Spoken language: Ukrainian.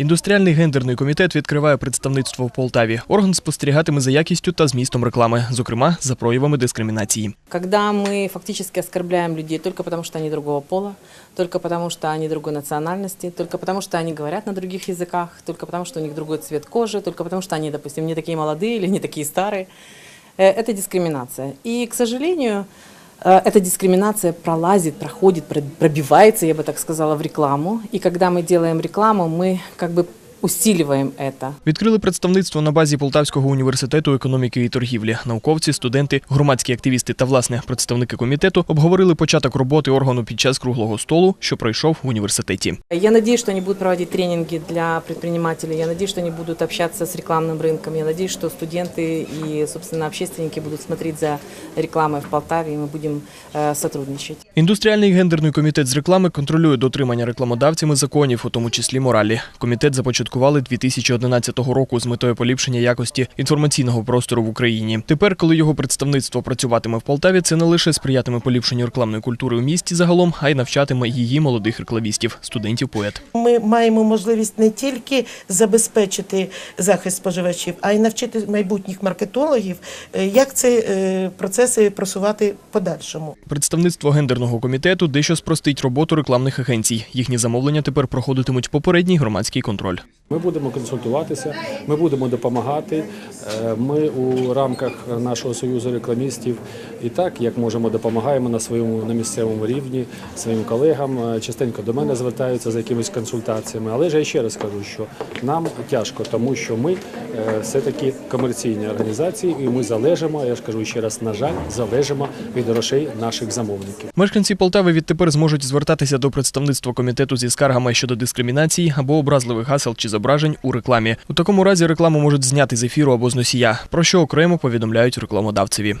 Індустріальний гендерний комітет відкриває представництво в Полтаві. Орган спостерігатиме за якістю та змістом реклами, зокрема за проявами дискримінації. Когда мы фактически оскорбляем людей только потому, что они другого пола, только потому, что они другой национальности, только потому, что они говорят на других языках, только потому, что у них другой цвет кожи, только потому, что они, допустим, не такие молодые или не такие старые, э, это дискриминация. И, к сожалению, э, эта дискриминация пролазит, проходит, про- пробивается, я бы так сказала, в рекламу. И когда мы делаем рекламу, мы как бы усиливаем это. Відкрили представництво на базі Полтавського університету економіки і торгівлі. Науковці, студенти, громадські активісти та власне представники комітету обговорили початок роботи органу під час круглого столу, що пройшов в університеті. Я надеюсь, что они будут проводить тренинги для предпринимателей. Я надеюсь, что они будут общаться с рекламным рынком. Я надеюсь, что студенты и, собственно, общественники будут смотреть за рекламой в Полтаве, и мы будем э, сотрудничать. Індустріальний гендерний комітет з реклами контролює дотримання рекламодавцями законів, у тому числі моралі. Комітет започаткували 2011 року з метою поліпшення якості інформаційного простору в Україні. Тепер, коли його представництво працюватиме в Полтаві, це не лише сприятиме поліпшенню рекламної культури у місті загалом, а й навчатиме її молодих рекламістів, студентів поет. Ми маємо можливість не тільки забезпечити захист споживачів, а й навчити майбутніх маркетологів, е, як ці е, процеси просувати подальшому. Представництво гендерного комітету дещо спростить роботу рекламних агенцій. Їхні замовлення тепер проходитимуть попередній громадський контроль. Ми будемо консультуватися, ми будемо допомагати. Е, Ми у рамках нашого союзу рекламістів і так, як можемо, допомагаємо на своєму на місцевому рівні своїм колегам. Е, Частенько до мене звертаються за якимись консультаціями. Але ж я ще раз кажу, що нам тяжко, тому що ми е, все-таки комерційні організації, і ми залежимо. Я ж кажу ще раз, на жаль, залежимо від грошей наших замовників. Мешканці Полтави відтепер зможуть звертатися до представництва комітету зі скаргами щодо дискримінації або образливих гасел чи зображень у рекламі. У такому разі рекламу можуть зняти з ефіру або з носія, про що окремо повідомляють рекламодавцеві.